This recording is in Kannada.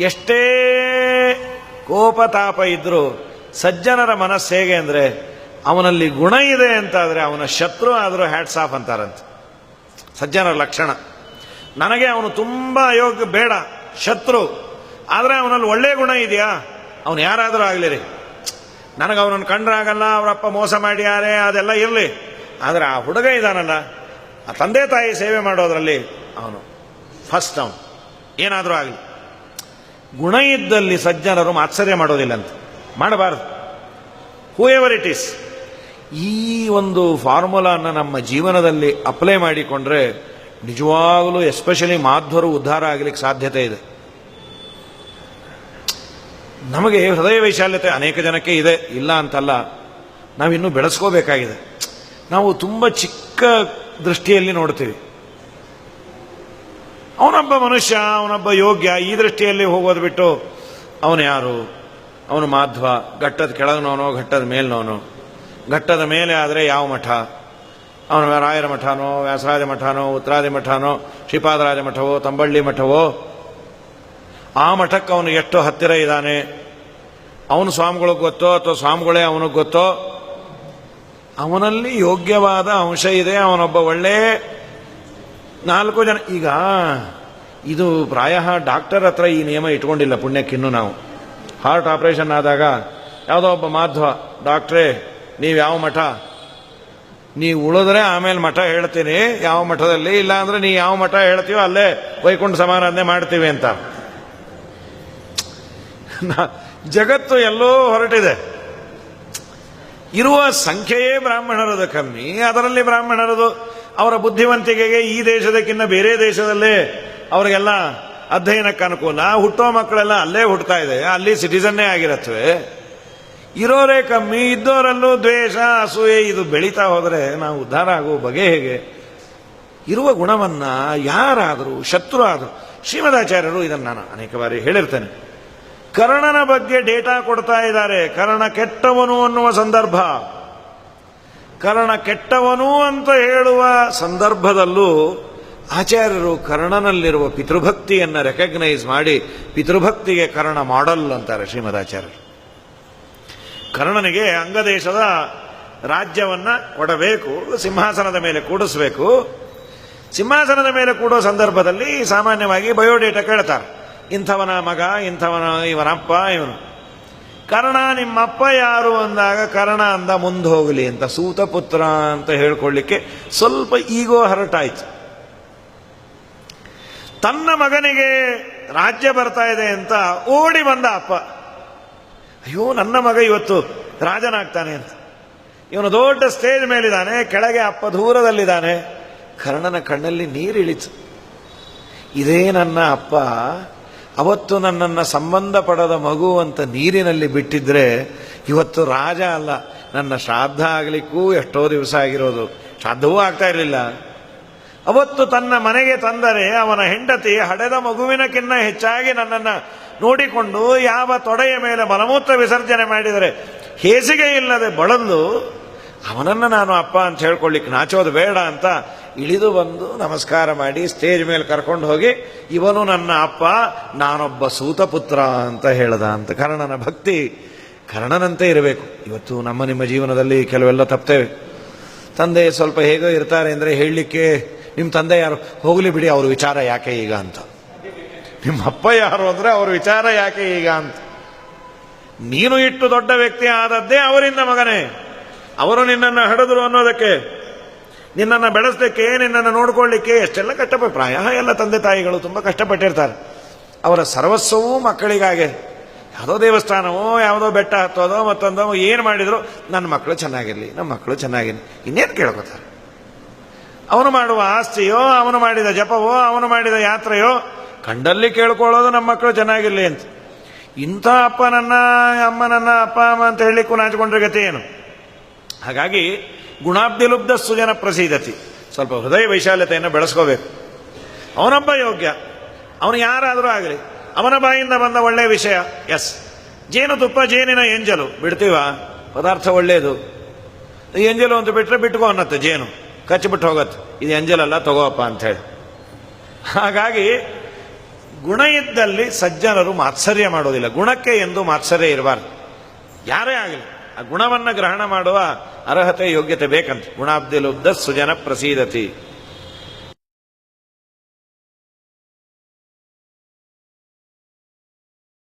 ಎಷ್ಟೇ ಕೋಪತಾಪ ಇದ್ದರೂ ಸಜ್ಜನರ ಮನಸ್ಸು ಹೇಗೆ ಅಂದರೆ, ಅವನಲ್ಲಿ ಗುಣ ಇದೆ ಅಂತಾದರೆ ಅವನ ಶತ್ರು ಆದರೂ ಹ್ಯಾಟ್ಸ್ ಆಫ್ ಅಂತಾರಂತೆ. ಸಜ್ಜನರ ಲಕ್ಷಣ. ನನಗೆ ಅವನು ತುಂಬ ಅಯೋಗ್ಯ ಬೇಡ, ಶತ್ರು. ಆದರೆ ಅವನಲ್ಲಿ ಒಳ್ಳೆಯ ಗುಣ ಇದೆಯಾ? ಅವನು ಯಾರಾದರೂ ಆಗಲಿ ರೀ ನನಗೆ ಅವನನ್ನು ಕಂಡ್ರಾಗಲ್ಲ, ಅವರಪ್ಪ ಮೋಸ ಮಾಡ್ಯಾರೆ, ಅದೆಲ್ಲ ಇರಲಿ. ಆದರೆ ಆ ಹುಡುಗ ಇದಾನಲ್ಲ, ಆ ತಂದೆ ತಾಯಿ ಸೇವೆ ಮಾಡೋದ್ರಲ್ಲಿ ಅವನು ಫಸ್ಟ್ ಅವನು. ಏನಾದರೂ ಆಗಲಿ. ಗುಣ ಇದ್ದಲ್ಲಿ ಸಜ್ಜನರು ಆಶ್ಚರ್ಯ ಮಾಡೋದಿಲ್ಲ ಅಂತ. ಮಾಡಬಾರದು. ಹೂ ಎವರ್ ಇಟ್ ಈಸ್ ಈ ಒಂದು ಫಾರ್ಮುಲಾನ ನಮ್ಮ ಜೀವನದಲ್ಲಿ ಅಪ್ಲೈ ಮಾಡಿಕೊಂಡ್ರೆ ನಿಜವಾಗಲೂ ಎಸ್ಪೆಷಲಿ ಮಾಧ್ವರು ಉದ್ಧಾರ ಆಗಲಿಕ್ಕೆ ಸಾಧ್ಯತೆ ಇದೆ. ನಮಗೆ ಹೃದಯ ವೈಶಾಲ್ಯತೆ ಅನೇಕ ಜನಕ್ಕೆ ಇದೆ. ಇಲ್ಲ ಅಂತಲ್ಲ, ನಾವಿನ್ನೂ ಬೆಳೆಸ್ಕೋಬೇಕಾಗಿದೆ. ನಾವು ತುಂಬ ಚಿಕ್ಕ ದೃಷ್ಟಿಯಲ್ಲಿ ನೋಡ್ತೀವಿ. ಅವನೊಬ್ಬ ಮನುಷ್ಯ, ಅವನೊಬ್ಬ ಯೋಗ್ಯ, ಈ ದೃಷ್ಟಿಯಲ್ಲಿ ಹೋಗೋದು ಬಿಟ್ಟು ಅವನು ಯಾರು? ಅವನು ಮಾಧ್ವ, ಘಟ್ಟದ ಕೆಳಗ್ನವನು, ಘಟ್ಟದ ಮೇಲ್ನವನು? ಘಟ್ಟದ ಮೇಲೆ ಆದರೆ ಯಾವ ಮಠ? ಅವನು ರಾಯರ ಮಠನೋ, ವ್ಯಾಸರಾಜ ಮಠನೋ, ಉತ್ತರಾದಿ ಮಠನೋ, ಶ್ರೀಪಾದರಾಜ ಮಠವೋ, ತಂಬಳ್ಳಿ ಮಠವೋ? ಆ ಮಠಕ್ಕೆ ಅವನು ಎಷ್ಟು ಹತ್ತಿರ ಇದ್ದಾನೆ. ಅವನು ಸ್ವಾಮಿಗಳಿಗೆ ಗೊತ್ತೋ ಅಥವಾ ಸ್ವಾಮಿಗಳೇ ಅವನಿಗೆ ಗೊತ್ತೋ? ಅವನಲ್ಲಿ ಯೋಗ್ಯವಾದ ಅಂಶ ಇದೆ, ಅವನೊಬ್ಬ ಒಳ್ಳೆ ನಾಲ್ಕು ಜನ, ಈಗ ಇದು ಪ್ರಾಯ ಡಾಕ್ಟರ್ ಹತ್ರ ಈ ನಿಯಮ ಇಟ್ಕೊಂಡಿಲ್ಲ ಪುಣ್ಯಕ್ಕಿನ್ನು ನಾವು. ಹಾರ್ಟ್ ಆಪರೇಷನ್ ಆದಾಗ ಯಾವುದೋ ಒಬ್ಬ ಮಾಧ್ವ, ಡಾಕ್ಟ್ರೇ, ನೀವು ಯಾವ ಮಠ? ನೀವು ಉಳಿದ್ರೆ ಆಮೇಲೆ ಮಠ ಹೇಳ್ತೀನಿ, ಯಾವ ಮಠದಲ್ಲಿ? ಇಲ್ಲ ಅಂದ್ರೆ ನೀ ಯಾವ ಮಠ ಹೇಳ್ತೀವೋ ಅಲ್ಲೇ ವೈಕುಂಠ ಸಮಾರಾಧನೆ ಮಾಡ್ತೀವಿ ಅಂತ. ಜಗತ್ತು ಎಲ್ಲೋ ಹೊರಟಿದೆ. ಇರುವ ಸಂಖ್ಯೆಯೇ ಬ್ರಾಹ್ಮಣರದು ಕಮ್ಮಿ, ಅದರಲ್ಲಿ ಬ್ರಾಹ್ಮಣರದು ಅವರ ಬುದ್ಧಿವಂತಿಕೆಗೆ ಈ ದೇಶದಕ್ಕಿಂತ ಬೇರೆ ದೇಶದಲ್ಲೇ ಅವರಿಗೆಲ್ಲ ಅಧ್ಯಯನಕ್ಕೆ ಅನುಕೂಲ. ಹುಟ್ಟೋ ಮಕ್ಕಳೆಲ್ಲ ಅಲ್ಲೇ ಹುಟ್ಟುತ್ತಾ ಇದೆ. ಅಲ್ಲಿ ಸಿಟಿಸನ್ನೇ ಆಗಿರತ್ವೆ. ಇರೋರೇ ಕಮ್ಮಿ ಇದ್ದೋರಲ್ಲೂ ದ್ವೇಷ, ಅಸೂಯೆ, ಇದು ಬೆಳೀತಾ ಹೋದರೆ ನಾವು ಉದ್ಧಾರ ಆಗುವ ಬಗೆ ಹೇಗೆ? ಇರುವ ಗುಣವನ್ನ ಯಾರಾದರೂ ಶತ್ರು ಆದರೂ ಶ್ರೀಮದಾಚಾರ್ಯರು ಇದನ್ನು ನಾನು ಅನೇಕ ಬಾರಿ ಹೇಳಿರ್ತೇನೆ. ಕರ್ಣನ ಬಗ್ಗೆ ಡೇಟಾ ಕೊಡ್ತಾ ಇದ್ದಾರೆ. ಕರ್ಣ ಕೆಟ್ಟವನು ಅನ್ನುವ ಸಂದರ್ಭ. ಕರ್ಣ ಕೆಟ್ಟವನು ಅಂತ ಹೇಳುವ ಸಂದರ್ಭದಲ್ಲೂ ಆಚಾರ್ಯರು ಕರ್ಣನಲ್ಲಿರುವ ಪಿತೃಭಕ್ತಿಯನ್ನು ರೆಕಗ್ನೈಸ್ ಮಾಡಿ ಪಿತೃಭಕ್ತಿಗೆ ಕರ್ಣ ಮಾಡಲ್ ಅಂತಾರೆ ಶ್ರೀಮದಾಚಾರ್ಯರು ಕರ್ಣನಿಗೆ ಅಂಗದೇಶದ ರಾಜ್ಯವನ್ನ ಕೊಡಬೇಕು ಸಿಂಹಾಸನದ ಮೇಲೆ ಕೂಡಿಸಬೇಕು. ಸಿಂಹಾಸನದ ಮೇಲೆ ಕೂಡೋ ಸಂದರ್ಭದಲ್ಲಿ ಸಾಮಾನ್ಯವಾಗಿ ಬಯೋಡೇಟಾ ಕೇಳ್ತಾರೆ. ಇಂಥವನ ಮಗ, ಇಂಥವನ ಇವನಪ್ಪ, ಇವನು. ಕರ್ಣ ನಿಮ್ಮಪ್ಪ ಯಾರು ಅಂದಾಗ ಕರ್ಣ ಅಂದ ಮುಂದೆ ಹೋಗಲಿ ಅಂತ ಸೂತಪುತ್ರ ಅಂತ ಹೇಳ್ಕೊಳ್ಳಿಕ್ಕೆ ಸ್ವಲ್ಪ ಈಗೋ ಹರಟಾಯ್ತು. ತನ್ನ ಮಗನಿಗೆ ರಾಜ್ಯ ಬರ್ತಾ ಇದೆ ಅಂತ ಓಡಿ ಬಂದ ಅಪ್ಪ. ಅಯ್ಯೋ, ನನ್ನ ಮಗ ಇವತ್ತು ರಾಜನಾಗ್ತಾನೆ ಅಂತ. ಇವನು ದೊಡ್ಡ ಸ್ಟೇಜ್ ಮೇಲಿದ್ದಾನೆ, ಕೆಳಗೆ ಅಪ್ಪ ದೂರದಲ್ಲಿದ್ದಾನೆ. ಕರ್ಣನ ಕಣ್ಣಲ್ಲಿ ನೀರಿಳಿತು. ಇದೇ ನನ್ನ ಅಪ್ಪ. ಅವತ್ತು ನನ್ನನ್ನು ಸಂಬಂಧ ಮಗುವಂತ ಮಗು ಅಂತ ನೀರಿನಲ್ಲಿ ಬಿಟ್ಟಿದ್ರೆ ಇವತ್ತು ರಾಜ ಅಲ್ಲ. ನನ್ನ ಶ್ರಾದ್ದ ಆಗಲಿಕ್ಕೂ ಎಷ್ಟೋ ದಿವಸ ಆಗಿರೋದು. ಶ್ರಾದ್ದವೂ ಆಗ್ತಾ ಇರಲಿಲ್ಲ. ಅವತ್ತು ತನ್ನ ಮನೆಗೆ ತಂದರೆ ಅವನ ಹೆಂಡತಿ ಹಡೆದ ಮಗುವಿನಕ್ಕಿನ್ನ ಹೆಚ್ಚಾಗಿ ನನ್ನನ್ನು ನೋಡಿಕೊಂಡು ಯಾವ ತೊಡೆಯ ಮೇಲೆ ಮಲಮೂತ್ರ ವಿಸರ್ಜನೆ ಮಾಡಿದರೆ ಹೇಸಿಗೆ ಇಲ್ಲದೆ ಬಳಲು ಅವನನ್ನು ನಾನು ಅಪ್ಪ ಅಂತ ಹೇಳ್ಕೊಳ್ಳಿಕ್ಕೆ ನಾಚೋದು ಬೇಡ ಅಂತ ಇಳಿದು ಬಂದು ನಮಸ್ಕಾರ ಮಾಡಿ ಸ್ಟೇಜ್ ಮೇಲೆ ಕರ್ಕೊಂಡು ಹೋಗಿ, ಇವನು ನನ್ನ ಅಪ್ಪ, ನಾನೊಬ್ಬ ಸೂತಪುತ್ರ ಅಂತ ಹೇಳ್ದ ಅಂತ. ಕರ್ಣನ ಭಕ್ತಿ ಕರ್ಣನಂತೆ ಇರಬೇಕು. ಇವತ್ತು ನಮ್ಮ ನಿಮ್ಮ ಜೀವನದಲ್ಲಿ ಕೆಲವೆಲ್ಲ ತಪ್ತೇವೆ. ತಂದೆ ಸ್ವಲ್ಪ ಹೇಗೋ ಇರ್ತಾರೆ ಅಂದರೆ ಹೇಳಲಿಕ್ಕೆ ನಿಮ್ಮ ತಂದೆ ಯಾರು? ಹೋಗಲಿ ಬಿಡಿ, ಅವ್ರ ವಿಚಾರ ಯಾಕೆ ಈಗ ಅಂತ. ನಿಮ್ಮ ಅಪ್ಪ ಯಾರು ಅಂದರೆ ಅವ್ರ ವಿಚಾರ ಯಾಕೆ ಈಗ ಅಂತ? ನೀನು ಇಟ್ಟು ದೊಡ್ಡ ವ್ಯಕ್ತಿ ಆದದ್ದೇ ಅವರಿಂದ ಮಗನೇ. ಅವರು ನಿನ್ನನ್ನು ಹಡಿದ್ರು ಅನ್ನೋದಕ್ಕೆ. ನಿನ್ನನ್ನು ಬೆಳೆಸಲಿಕ್ಕೆ, ನಿನ್ನನ್ನು ನೋಡ್ಕೊಳ್ಳಿಕ್ಕೆ ಎಷ್ಟೆಲ್ಲ ಕಷ್ಟಪಟ್ಟು, ಪ್ರಾಯ ಎಲ್ಲ ತಂದೆ ತಾಯಿಗಳು ತುಂಬ ಕಷ್ಟಪಟ್ಟಿರ್ತಾರೆ. ಅವರ ಸರ್ವಸ್ವವೂ ಮಕ್ಕಳಿಗಾಗೆ, ಯಾವುದೋ ದೇವಸ್ಥಾನವೋ, ಯಾವುದೋ ಬೆಟ್ಟ ಹತ್ತೋದೋ, ಮತ್ತೊಂದೋ, ಏನು ಮಾಡಿದ್ರು, ನನ್ನ ಮಕ್ಕಳು ಚೆನ್ನಾಗಿರಲಿ, ನಮ್ಮ ಮಕ್ಕಳು ಚೆನ್ನಾಗಿರಲಿ, ಇನ್ನೇನು ಕೇಳ್ಕೊತಾರೆ? ಅವನು ಮಾಡುವ ಆಸ್ತಿಯೋ, ಅವನು ಮಾಡಿದ ಜಪವೋ, ಅವನು ಮಾಡಿದ ಯಾತ್ರೆಯೋ, ಕಂಡಲ್ಲಿ ಕೇಳ್ಕೊಳ್ಳೋದು ನಮ್ಮ ಮಕ್ಕಳು ಚೆನ್ನಾಗಿರಲಿ ಅಂತ. ಇಂಥ ಅಪ್ಪ ನನ್ನ, ಅಮ್ಮ ನನ್ನ, ಅಪ್ಪ ಅಮ್ಮ ಅಂತ ಹೇಳಲಿಕ್ಕೂ ನಾಚಿಕೊಂಡ್ರೆ ಗತಿ ಏನು? ಹಾಗಾಗಿ ಗುಣಾಬ್ದಿಲುಬ್ಧ ಸುಜನ ಪ್ರಸೀದತಿ. ಸ್ವಲ್ಪ ಹೃದಯ ವೈಶಾಲ್ಯತೆಯನ್ನು ಬೆಳೆಸ್ಕೋಬೇಕು. ಅವನೊಬ್ಬ ಯೋಗ್ಯ. ಅವನು ಯಾರಾದರೂ ಆಗಲಿ. ಅವನ ಬಾಯಿಂದ ಬಂದ ಒಳ್ಳೆಯ ವಿಷಯ. ಎಸ್ ಜೇನು ತುಪ್ಪ, ಜೇನಿನ ಎಂಜಲು. ಬಿಡ್ತೀವ? ಪದಾರ್ಥ ಒಳ್ಳೆಯದು ಎಂಜಲು ಅಂತ ಬಿಟ್ಟರೆ ಬಿಟ್ಕೋ ಅನ್ನತ್ತೆ ಜೇನು. ಕಚ್ಚಿಬಿಟ್ಟು ಹೋಗತ್ತೆ. ಇದು ಎಂಜಲಲ್ಲ, ತಗೋಪ್ಪ ಅಂತ ಹೇಳಿ ಹಾಗಾಗಿ ಗುಣ ಇದ್ದಲ್ಲಿ ಸಜ್ಜನರು ಮಾತ್ಸರ್ಯ ಮಾಡೋದಿಲ್ಲ. ಗುಣಕ್ಕೆ ಎಂದು ಮಾತ್ಸರ್ಯ ಇರಬಾರ್ದು. ಯಾರೇ ಆಗಲಿ. ಆ ಗುಣವನ್ನು ಗ್ರಹಣ ಮಾಡುವ ಅರ್ಹತೆ ಯೋಗ್ಯತೆ ಬೇಕಂತ ಗುಣಾಬ್ದಿ ಲುಬ್ಧ ಸುಜನ ಪ್ರಸೀದತಿ